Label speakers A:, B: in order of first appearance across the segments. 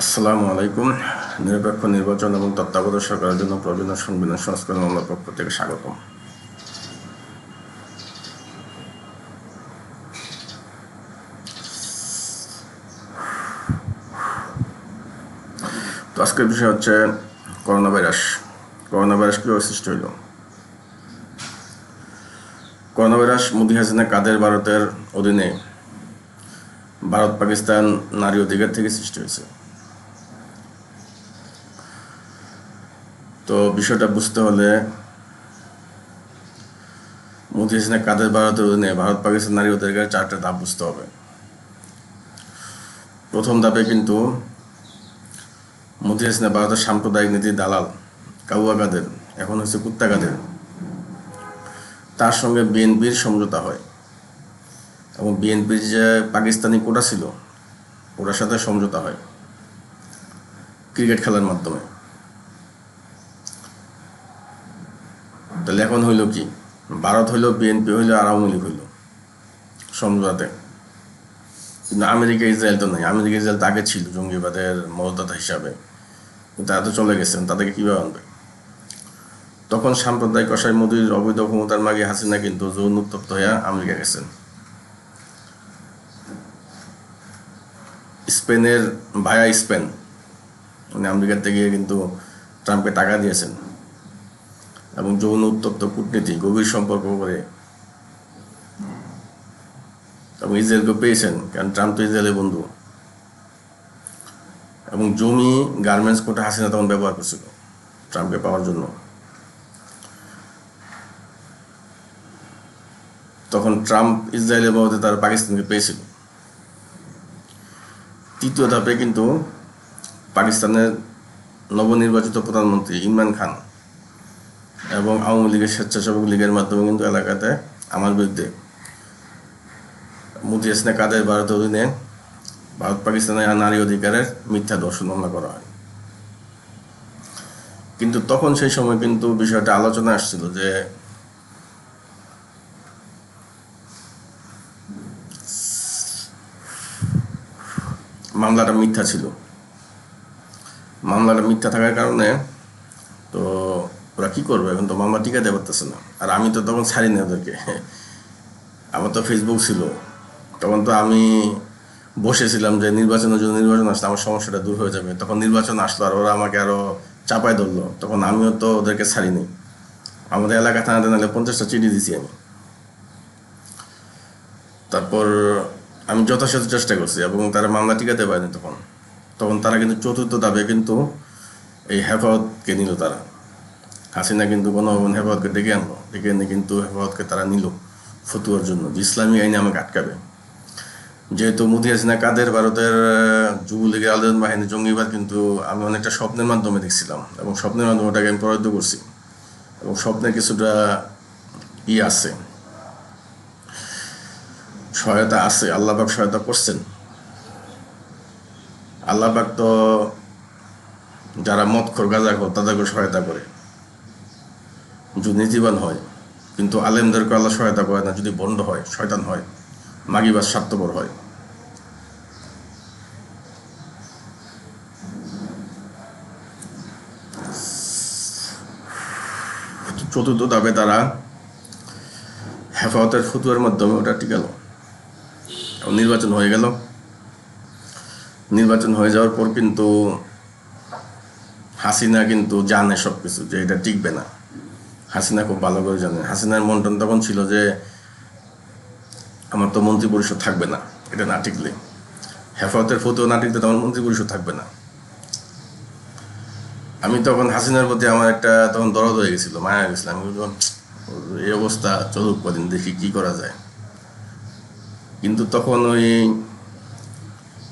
A: আসসালামু আলাইকুম। নিরপেক্ষ নির্বাচন এবং তত্ত্বাবধায়ক সরকারের জন্য প্রয়োজনীয় সংবিধান সংস্কার মামলার পক্ষ থেকে স্বাগতম। তো আজকের বিষয় হচ্ছে করোনা ভাইরাস করোনা ভাইরাস কীভাবে সৃষ্টি হইল? করোনা ভাইরাস মোদি হাসিনা কাদের ভারতের অধীনে ভারত পাকিস্তান নারী অধিকার থেকে সৃষ্টি হয়েছে? তো বিষয়টা বুঝতে হলে মোদি হাসিনা কাদের ভারতের অধীনে ভারত, পাকিস্তান নারী অধিকার চারটা ধাপ বুঝতে হবে। প্রথম ধাপে কিন্তু মোদি হাসিনা ভারতের সাম্প্রদায়িক নীতির দালাল, কাউয়া কাদের, এখন হচ্ছে কুত্তা কাদের। তার সঙ্গে বিএনপির সমঝোতা হয় এবং বিএনপির যে পাকিস্তানি কোটা ছিল, ওটার সাথে সমঝোতা হয় ক্রিকেট খেলার মাধ্যমে। তাহলে এখন হইল কি? ভারত হইল বিএনপি হইল আর আওয়ামী লীগ হইল। সমঝোতাতে। কিন্তু আমেরিকা, ইসরায়েল তো নাই। আমেরিকা, ইসরায়েল আগে ছিল জঙ্গিবাদের মদদাতা হিসাবে। তারা তো চলে গেছেন তাদেরকে কীভাবে আনবে? তখন সাম্প্রদায়িক কষাই মোদীর অবৈধ ক্ষমতার মাগে হাসিনা কিন্তু যৌন উত্তপ্ত হয়ে আমেরিকা গেছেন। স্পেনের, ভায়া স্পেন। উনি আমেরিকার থেকে কিন্তু ট্রাম্পকে টাকা দিয়েছেন। এবং যৌন উত্তপ্ত কূটনীতি, গভীর সম্পর্ক করে। এবং ইসরায়েলকে পেয়েছেন, কারণ ট্রাম্প তো ইসরায়েলের বন্ধু। এবং জমি গার্মেন্টস কোটা হাসিনা তখন ব্যবহার করছিল ট্রাম্পকে পাওয়ার জন্য। তখন ট্রাম্প ইসরায়েলের বাবদে তার পাকিস্তানকে পেয়েছিল। তৃতীয় ধাপে কিন্তু পাকিস্তানের নবনির্বাচিত প্রধানমন্ত্রী ইমরান খান এবং আওয়ামী লীগের স্বেচ্ছাসেবক লীগের মাধ্যমে কিন্তু এলাকাতে আমার বিরুদ্ধে মুদি হাসিনা কাদের ভারত অধীনে ভারত পাকিস্তানের নারী অধিকারের মিথ্যা দর্শন মামলা করা হয়। কিন্তু তখন সেই সময় কিন্তু বিষয়টা আলোচনা আসছিল যে মামলাটা মিথ্যা ছিল। মামলাটা মিথ্যা থাকার কারণে তো ওরা কী করবে? এখন তো মামলা টিকাতে পারতেছে না। আর আমি তো তখন ছাড়ি না ওদেরকে। আমার তো ফেসবুক ছিল। তখন তো আমি বসেছিলাম যে নির্বাচনের জন্য নির্বাচন আসলে আমার সমস্যাটা দূর হয়ে যাবে। তখন নির্বাচন আসলো আর ওরা আমাকে আরও চাপায় ধরলো। তখন আমিও তো ওদেরকে ছাড়িনি আমাদের এলাকা থানাতে নাহলে পঞ্চাশটা চিঠি দিছি আমি। তারপর আমি যথাসাধ্য চেষ্টা করছি এবং তারা মামলা টিকাতে পারেনি তখন। তখন তারা কিন্তু চতুর্থ দাবে কিন্তু এই হেফাজতকে নিল তারা। হাসিনা কিন্তু গণভবন হেফাজতকে ডেকে আনলো ডেকে এনে কিন্তু হেফাজতকে তারা নিল ফতুয়ার জন্য যে ইসলামী আইনে আমাকে আটকাবে যেহেতু মুদি হাসিনা কাদের ভারতের যুবলীগের আলোচন বাহিনী জঙ্গিবাদ কিন্তু আমি অনেকটা স্বপ্নের মাধ্যমে দেখছিলাম এবং স্বপ্নের মাধ্যমে ওটাকে আমি পরাজিত করছি এবং স্বপ্নে কিছুটা ই আছে সহায়তা আছে আল্লাহবাক সহায়তা করছেন আল্লাহবাক তো যারা মদ খোর গাঁজা খোর তাদেরকে সহায়তা করে যদি নীতিবান হয়। কিন্তু আলেমদেরকে আল্লাহ সহায়তা করে না, যদি বন্ড হয়, শয়তান হয় মাগিবাস স্বার্থপর হয়। চতুর্থ দাবে তারা হেফাজতের ফতুয়ার মাধ্যমে ওটা টিকাল নির্বাচন হয়ে গেল। নির্বাচন হয়ে যাওয়ার পর কিন্তু হাসিনা কিন্তু জানে সব কিছু যে এটা টিকবে না। হাসিনা খুব ভালো করে জানেন। হাসিনার মন্টন তখন ছিল যে, আমার তো মন্ত্রী পরিষদ থাকবে না। এটা না টিকলে হেফাজতের ফতুয়া না টিকলে তখন মন্ত্রী পরিষদ থাকবে না। আমি তখন হাসিনার প্রতি আমার একটা তখন দরদ হয়ে গেছিল, মায়া গেছিলাম আমি বললাম, এই অবস্থা, চলুক কদিন, দেখি কি করা যায়। কিন্তু তখন ওই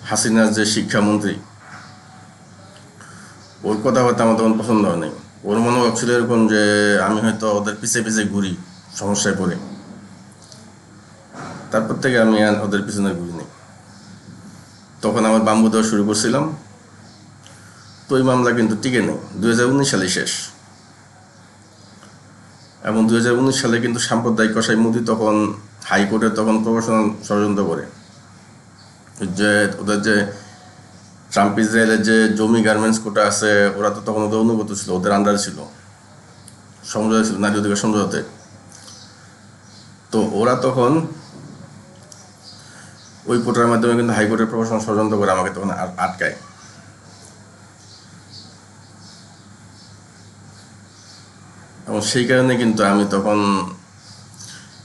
A: হাসিনার যে শিক্ষামন্ত্রী, ওর কথাবার্তা আমার তখন পছন্দ হয় নাই। ওর মনোভাব ছিল এরকম যে আমি হয়তো ওদের পিছে পিছে ঘুরি, সমস্যায় পড়ে। তারপর থেকে আমি আর ওদের পিছনে ঘুরি নেই তখন আমার বাম্বু দেওয়া শুরু করছিলাম। তো ওই মামলা কিন্তু টিকে নেই। দুই হাজার উনিশ সালে শেষ। এবং দুই হাজার উনিশ সালে কিন্তু সাম্প্রদায়িক কষাই মোদি তখন হাইকোর্টে তখন প্রবাসন ষড়যন্ত্র করে। যে ওদের যে ট্রাম্প ইসরায়েলের যে জমি গার্মেন্টস কোটা আছে, ওরা তো তখন ওদের অনুগত ছিল, ওদের আন্ডারে ছিল। সমঝোতা ছিল, নারী অধিকার সমঝোতাতে। তো ওরা তখন ওই কোটার মাধ্যমে কিন্তু হাইকোর্টের প্রশাসন ষড়যন্ত্র করে আমাকে তখন আটকায়। এবং সেই কারণে কিন্তু আমি তখন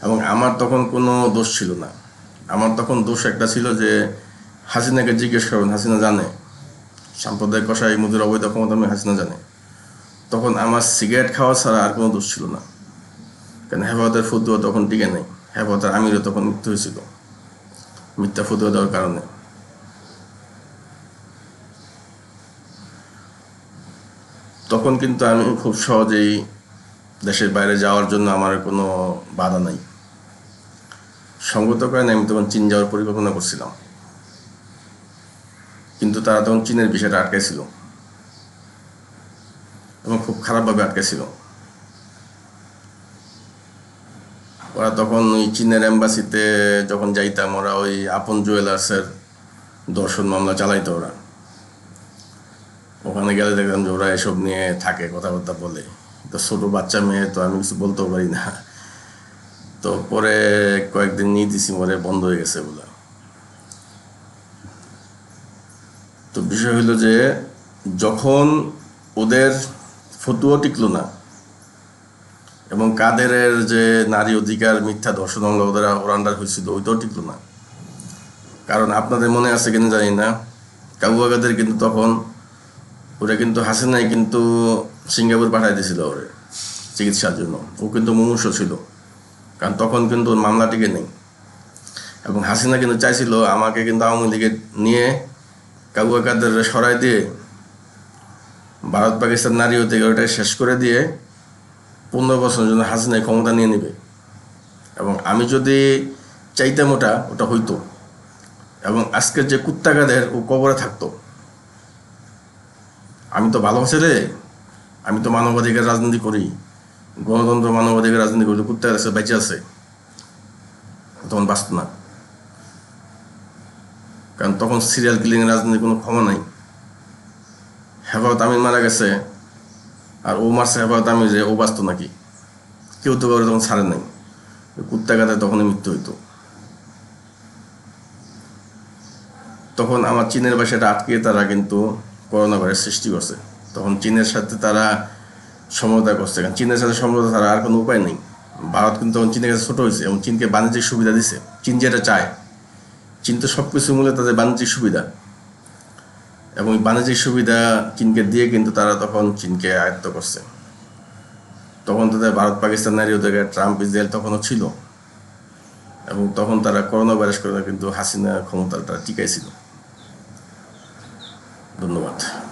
A: এবং আমার তখন কোনো দোষ ছিল না। আমার তখন দোষ একটা ছিল যে হাসিনাকে জিজ্ঞেস করবেন, হাসিনা জানে? সাম্প্রদায়িক কষাই মুদের অবৈধ ক্ষমতা আমি হাসিনা জানে। তখন আমার সিগারেট খাওয়া ছাড়া আর কোনো দোষ ছিল না। কারণ হেফাজতের ফতুয়া তখন টিকে নেই। হেফাজতের আমিরও তখন মৃত্যু হয়েছিল। মিথ্যা ফতুয়া দেওয়ার কারণে। তখন কিন্তু আমি খুব সহজেই দেশের বাইরে যাওয়ার জন্য আমার কোনো বাধা নাই। সঙ্গত কারণে আমি তখন চীন যাওয়ার পরিকল্পনা করছিলাম। কিন্তু তারা তখন চীনের বিষয়টা আটকাইছিল। এবং খুব খারাপভাবে আটকাইছিল। ওরা তখন ওই চীনের এম্বাসিতে যখন যাইতাম, ওরা ওই আপন জুয়েলার্সের দর্শন মামলা চালাইতো ওরা। ওখানে গেলে দেখলাম যে ওরা এসব নিয়ে থাকে, কথাবার্তা বলে। তো ছোট বাচ্চা মেয়ে তো আমি কিছু বলতেও পারি না। তো পরে কয়েকদিন নিয়ে দিছি, পরে বন্ধ হয়ে গেছে বলে তো বিষয় হলো যে যখন ওদের ফতুয়া টিকলো না, এবং কাদেরের যে নারী অধিকার, মিথ্যা ধর্ষণ মামলা ওদের ওর আন্ডার হয়েছিল, ওইটাও টিকলো না। কারণ আপনাদের মনে আছে কিনা জানি না। কাবুয়াগাদের কিন্তু তখন, ওরা কিন্তু হাসিনাই কিন্তু সিঙ্গাপুর পাঠাই দিয়েছিল ওরে চিকিৎসার জন্য। ও কিন্তু মুমূর্ষ ছিল। কারণ তখন কিন্তু ওর মামলাটিকে নেই। এবং হাসিনা কিন্তু চাইছিল আমাকে কিন্তু আওয়ামী লীগে নিয়ে কাবুয়া কাদের সরাই দিয়ে ভারত পাকিস্তান নারী অধিকারটা শেষ করে দিয়ে পনেরো বছরের জন্য হাসিনাই ক্ষমতা নিয়ে নেবে। এবং আমি যদি চাইতাম ওটা ওটা হইতো। এবং আজকের যে কুত্তাগাদের ও কবরে থাকতো, আমি তো ভালো ছেলে আমি তো মানবাধিকার রাজনীতি করি। গণতন্ত্র, মানবাধিকার রাজনীতি করি কুত্তা আছে বেঁচে আছে। তখন বাঁচত না। কারণ তখন সিরিয়াল কিলিং রাজনীতির কোনো ক্ষমা নাই। হেফাজত আমির মারা গেছে, আর ও মারছে হেফাজত আমির যে ও বাঁচত নাকি? কেউ তো কারও তখন ছাড়ে নাই। কুত্তা গাতে তখনই মৃত্যু হইতো। তখন আমার চীনের বাসাটা আটকিয়ে তারা কিন্তু করোনা ভাইরাস সৃষ্টি করছে। তখন চীনের সাথে তারা সমঝোতা করছে। কারণ চীনের সাথে সমঝোতা ছাড়া আর কোনো উপায় নেই। ভারত কিন্তু তখন চীনের কাছে ছোটো হয়েছে এবং চীনকে বাণিজ্যিক সুবিধা দিছে। চীন যেটা চায় চীন তো সব কিছু মূলে তাদের বাণিজ্যিক সুবিধা। এবং বাণিজ্যিক সুবিধা চীনকে দিয়ে কিন্তু তারা তখন চীনকে আয়ত্ত করছে। তখন তাদের ভারত, পাকিস্তান নারী অধিকার, ট্রাম্প, ইসরায়েল তখনও ছিল। এবং তখন তারা করোনা ভাইরাস করে কিন্তু হাসিনা ক্ষমতাটা টিকাইছিল। ধন্যবাদ।